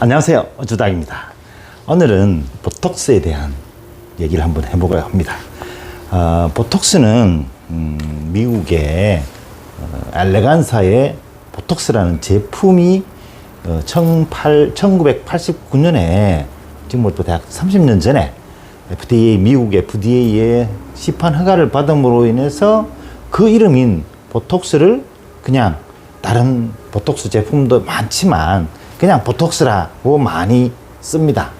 안녕하세요. 주당입니다. 오늘은 보톡스에 대한 얘기를 한번 해보고자 합니다. 어, 보톡스는 음, 미국의 어, 엘레간사의 보톡스라는 제품이 어, 18, 1989년에 지금 뭐또 대학 30년 전에 FDA 미국 FDA의 시판 허가를 받음으로 인해서 그 이름인 보톡스를 그냥 다른 보톡스 제품도 많지만 그냥 보톡스라고 많이 씁니다.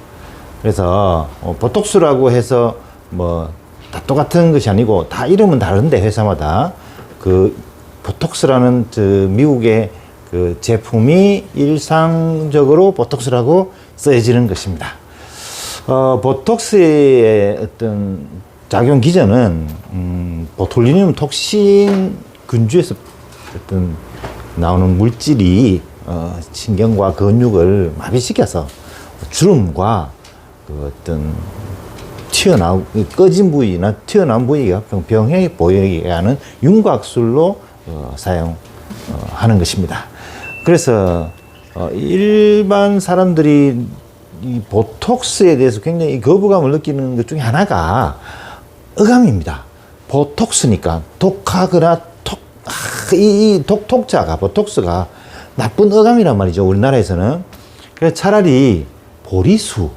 그래서 어, 보톡스라고 해서 뭐 다 똑같은 것이 아니고 다 이름은 다른데 회사마다 그 보톡스라는 저 미국의 그 제품이 일상적으로 보톡스라고 쓰여지는 것입니다. 어, 보톡스의 어떤 작용 기전은 음, 보톨리늄 톡신 근주에서 어떤 나오는 물질이 어, 신경과 근육을 마비시켜서 주름과 그 어떤 튀어나오 꺼진 부위나 튀어나온 부위가 병- 병행해 보이게 하는 윤곽술로 어, 사용하는 것입니다. 그래서 어, 일반 사람들이 이 보톡스에 대해서 굉장히 거부감을 느끼는 것 중에 하나가 어감입니다. 보톡스니까 독하거나 톡, 아, 이, 이 독, 독자가, 보톡스가 나쁜 어감이란 말이죠. 우리나라에서는. 그래서 차라리 보리수,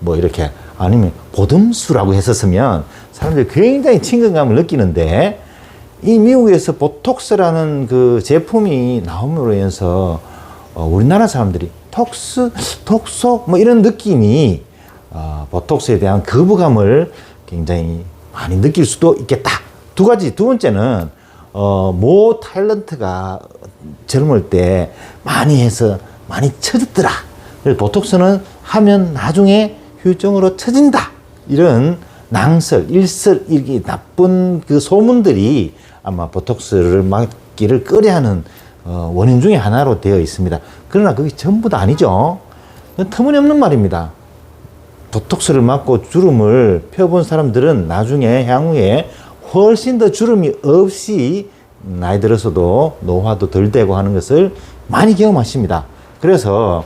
뭐 이렇게 아니면 보듬수라고 했었으면 사람들이 굉장히 친근감을 느끼는데 이 미국에서 보톡스라는 그 제품이 나옴으로 인해서 어, 우리나라 사람들이 톡스, 톡소 뭐 이런 느낌이 어, 보톡스에 대한 거부감을 굉장히 많이 느낄 수도 있겠다. 두 가지. 두 번째는 어, 모 탤런트가 젊을 때 많이 해서 많이. 그래서 보톡스는 하면 나중에 후유증으로 처진다. 이런 낭설, 일설, 이게 나쁜 그 소문들이 아마 보톡스를 맞기를 꺼려하는 어, 원인 중에 하나로 되어 있습니다. 그러나 그게 전부 다 아니죠. 터무니없는 말입니다. 보톡스를 맞고 주름을 펴본 사람들은 나중에 향후에 훨씬 더 주름이 없이 나이 들어서도 노화도 덜 되고 하는 것을 많이 경험하십니다. 그래서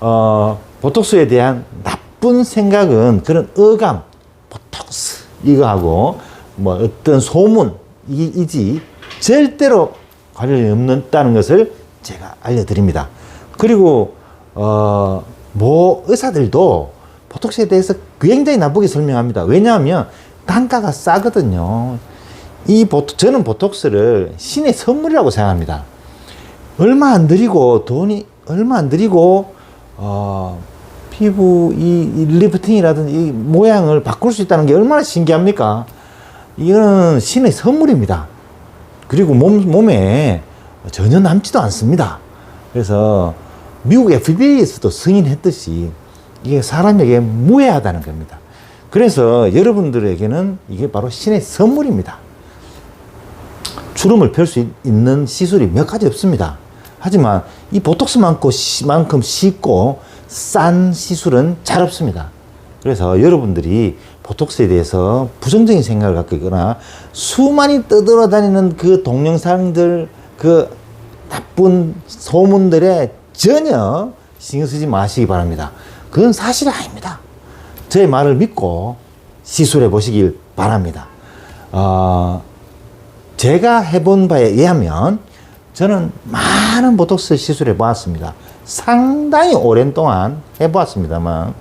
어, 보톡스에 대한 나쁜 생각은 그런 어감, 보톡스 이거하고 뭐 어떤 소문 이- 이지 절대로 관련이 없다는 것을 제가 알려드립니다. 그리고 어, 뭐 의사들도 보톡스에 대해서 굉장히 나쁘게 설명합니다. 왜냐하면 단가가 싸거든요. 이 보톡, 저는 보톡스를 신의 선물이라고 생각합니다. 얼마 안 들이고 돈이 얼마 안 들이고 어, 피부 이, 이 리프팅이라든지 이 모양을 바꿀 수 있다는 게 얼마나 신기합니까? 이거는 신의 선물입니다. 그리고 몸, 몸에 전혀 남지도 않습니다. 그래서 미국 FDA에서도 승인했듯이 이게 사람에게 무해하다는 겁니다. 그래서 여러분들에게는 이게 바로 신의 선물입니다. 주름을 펼 수 있는 시술이 몇 가지 없습니다. 하지만 이 보톡스만큼 쉽고 싼 시술은 잘 없습니다. 그래서 여러분들이 보톡스에 대해서 부정적인 생각을 갖고 있거나 수많이 떠돌아다니는 그 동영상들 그 나쁜 소문들에 전혀 신경 쓰지 마시기 바랍니다. 그건 사실이 아닙니다. 제 말을 믿고 시술해 보시길 바랍니다. 어, 제가 해본 바에 의하면 저는 많은 보톡스 시술해 보았습니다. 상당히 오랜 동안 해보았습니다만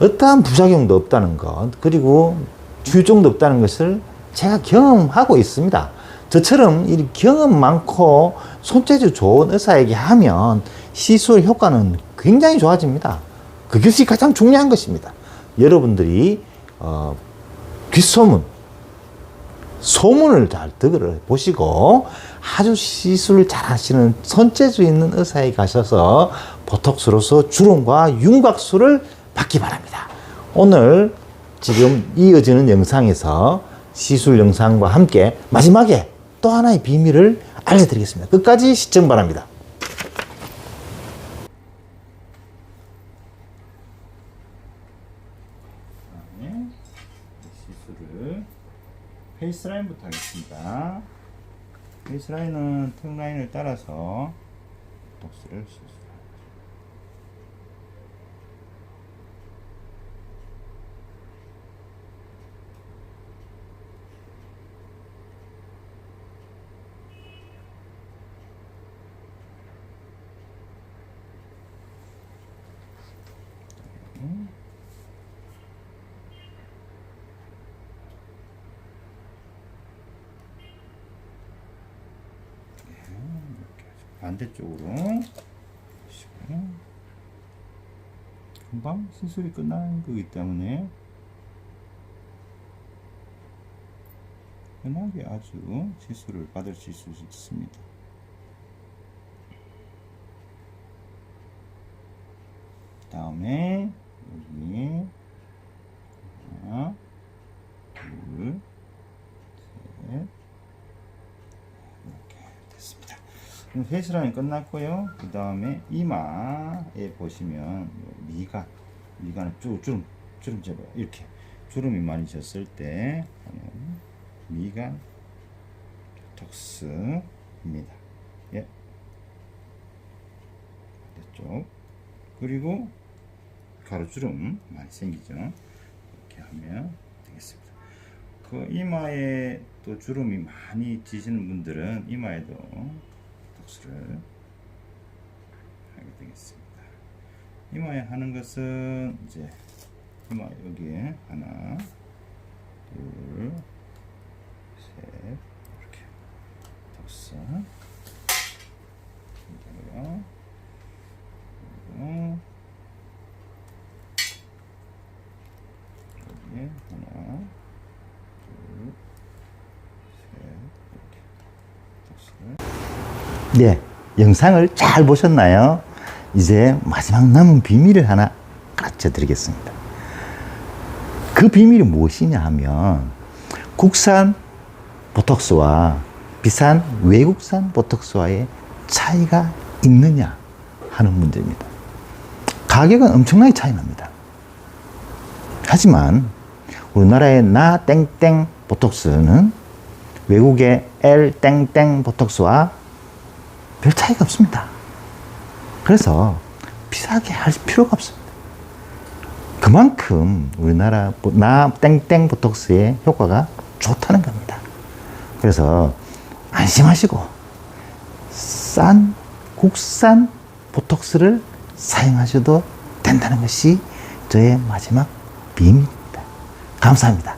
어떠한 부작용도 없다는 것 그리고 후유증도 없다는 것을 제가 경험하고 있습니다. 저처럼 이 경험 많고 손재주 좋은 의사에게 하면 시술 효과는 굉장히 좋아집니다. 그것이 가장 중요한 것입니다. 여러분들이 어, 귓소문 소문을 잘 들어 보시고 아주 시술을 잘 하시는 손재주 있는 의사에 가셔서 보톡스로서 주름과 윤곽술을 받기 바랍니다. 오늘 지금 이어지는 영상에서 시술 영상과 함께 마지막에 또 하나의 비밀을 알려드리겠습니다. 끝까지 시청 바랍니다. 시술을 페이스라인부터 하겠습니다. 페이스라인은 턱 라인을 따라서 독스를 시술합니다. 반대쪽으로. 금방 수술이 끝나는 거기 때문에. 편하게 아주 시술을 받으실 수 있습니다. 다음에 여기 하나, 둘, 셋, 이렇게 됐습니다. 페이스라인 끝났고요. 그 다음에 이마에 보시면 미간, 미간을 쭉 주름, 주름 잡아요. 이렇게 주름이 많이 졌을 때 미간 톡스입니다. 예. 반대쪽 그리고 가로주름 많이 생기죠. 이렇게 하면 되겠습니다. 그 이마에 또 주름이 많이 지시는 분들은 이마에도 톡스를 하게 되겠습니다. 이마에 하는 것은 이제 이마 여기에 하나, 둘, 셋 이렇게 톡스 이대로요. 그리고 여기에 하나, 둘, 셋 이렇게 톡스를 네, 영상을 잘 보셨나요? 이제 마지막 남은 비밀을 하나 가르쳐 드리겠습니다. 그 비밀이 무엇이냐 하면 국산 보톡스와 비싼 외국산 보톡스와의 차이가 있느냐 하는 문제입니다. 가격은 엄청나게 차이 납니다. 하지만 우리나라의 나 땡땡 보톡스는 외국의 L 땡땡 보톡스와 별 차이가 없습니다. 그래서 비싸게 할 필요가 없습니다. 그만큼 우리나라 보- 나 땡땡 보톡스의 효과가 좋다는 겁니다. 그래서 안심하시고 싼 국산 보톡스를 사용하셔도 된다는 것이 저의 마지막 비밀입니다. 감사합니다.